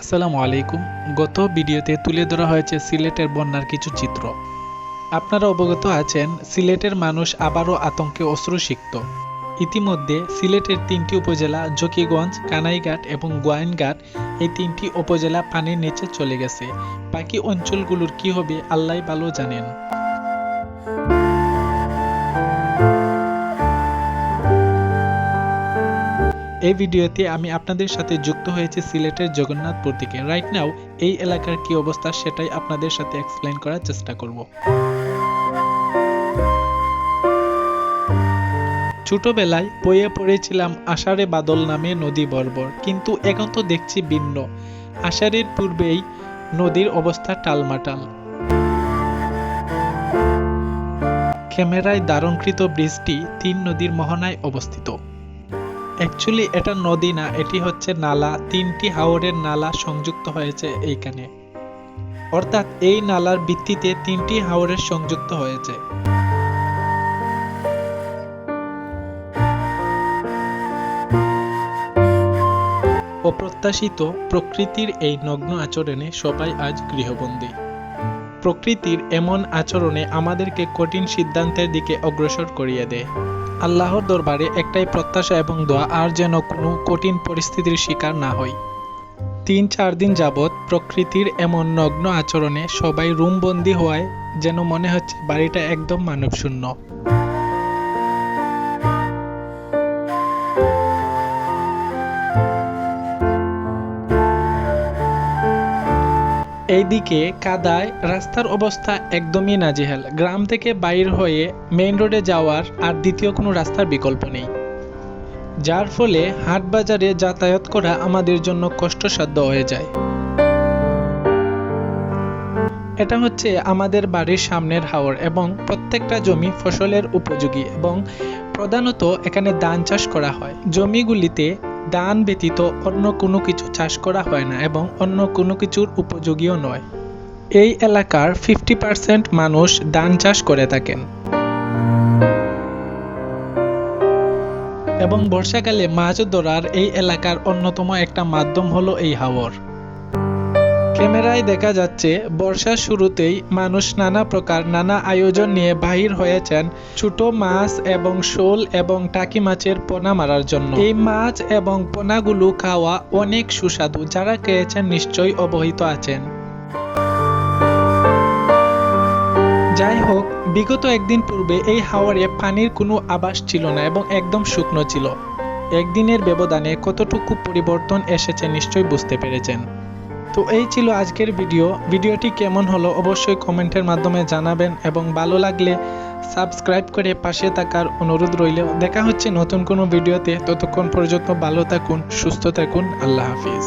আসসালামু আলাইকুম। গত ভিডিওতে তুলে ধরা হয়েছে সিলেটের বন্যার কিছু চিত্র। আপনারা অবগত আছেন, সিলেটের মানুষ আবারও আতঙ্কে অশ্রুসিক্ত। ইতিমধ্যে সিলেটের তিনটি উপজেলা জকিগঞ্জ, কানাইঘাট এবং গোয়াইনঘাট, এই তিনটি উপজেলা পানির নিচে চলে গেছে। বাকি অঞ্চলগুলোর কি হবে, আল্লাহ ভালো জানেন। এই ভিডিওতে আমি আপনাদের সাথে যুক্ত হয়েছে সিলেটের জগন্নাথপুর থেকে রাইট নাও এই এলাকার কি অবস্থা সেটাই আপনাদের সাথে এক্সপ্লেন করার চেষ্টা করব। ছোটবেলায় বইয়ে পড়েছিলাম আষাঢ়ে বাদল নামে নদী বর্বর, কিন্তু এখন তো দেখছি ভিন্ন। আষাঢ়ের পূর্বেই নদীর অবস্থা টালমাটাল। ক্যামেরায় ধারণকৃত ব্রিজটি তিন নদীর মোহনায় অবস্থিত। অ্যাকচুয়ালি এটা নদী না, এটি হচ্ছে নালা। তিনটি হাওরের নালা সংযুক্ত হয়েছে এইখানে। অর্থাৎ এই নালার ভিত্তিতে তিনটি হাওরের সংযুক্ত হয়েছে। অপ্রত্যাশিত প্রকৃতির এই নগ্ন আচরণে সবাই আজ গৃহবন্দী। প্রকৃতির এমন আচরণে আমাদেরকে কঠিন সিদ্ধান্তের দিকে অগ্রসর করিয়ে দেয়। আল্লাহর দরবারে একটাই প্রত্যাশা এবং দোয়া, আর যেন কোনো কঠিন পরিস্থিতির শিকার না হই। তিন চার দিন যাবৎ প্রকৃতির এমন নগ্ন আচরণে সবাই রুমবন্দি হওয়ায় যেন মনে হচ্ছে বাড়িটা একদম মানবশূন্য। এইদিকে কাদায় রাস্তার অবস্থা একদমই নাজেহাল। গ্রাম থেকে বাইর হয়ে মেইন রোডে যাওয়ার আর দ্বিতীয় কোনো রাস্তার বিকল্প নেই। যার ফলে হাট বাজারে যাতায়াত করা আমাদের জন্য কষ্টসাধ্য হয়ে যায়। এটা হচ্ছে আমাদের বাড়ির সামনের হাওর এবং প্রত্যেকটা জমি ফসলের উপযোগী এবং প্রধানত এখানে ধান চাষ করা হয়। জমিগুলিতে ধান ব্যতীত অন্য কোনো কিছু চাষ করা হয় না এবং অন্য কোনো কিছুর উপযোগীও নয়। এই এলাকার ফিফটি পার্সেন্ট মানুষ ধান চাষ করে থাকেন। এবং বর্ষাকালে মাছ ধরার এই এলাকার অন্যতম একটা মাধ্যম হলো এই হাওর। ক্যামেরায় দেখা যাচ্ছে, বর্ষার শুরুতেই মানুষ নানা প্রকার নানা আয়োজন নিয়ে বাহির হয়েছেন ছোট মাছ এবং শোল এবং টাকি মাছের পোনা মারার জন্য। এই মাছ এবং পোনাগুলো খাওয়া অনেক সুস্বাদু, যারা খেয়েছেন নিশ্চয়ই অবহিত আছেন। যাই হোক, বিগত একদিন পূর্বে এই হাওরে পানির কোনো আবাস ছিল না এবং একদম শুকনো ছিল। একদিনের ব্যবধানে কতটুকু পরিবর্তন এসেছে নিশ্চয়ই বুঝতে পেরেছেন। তো এই ছিল আজকের ভিডিও। ভিডিওটি কেমন হলো অবশ্যই কমেন্টের মাধ্যমে জানাবেন এবং ভালো লাগলে সাবস্ক্রাইব করে পাশে থাকার অনুরোধ রইলেও দেখা হচ্ছে নতুন কোনো ভিডিওতে। ততক্ষণ পর্যন্ত ভালো থাকুন, সুস্থ থাকুন। আল্লাহ হাফিজ।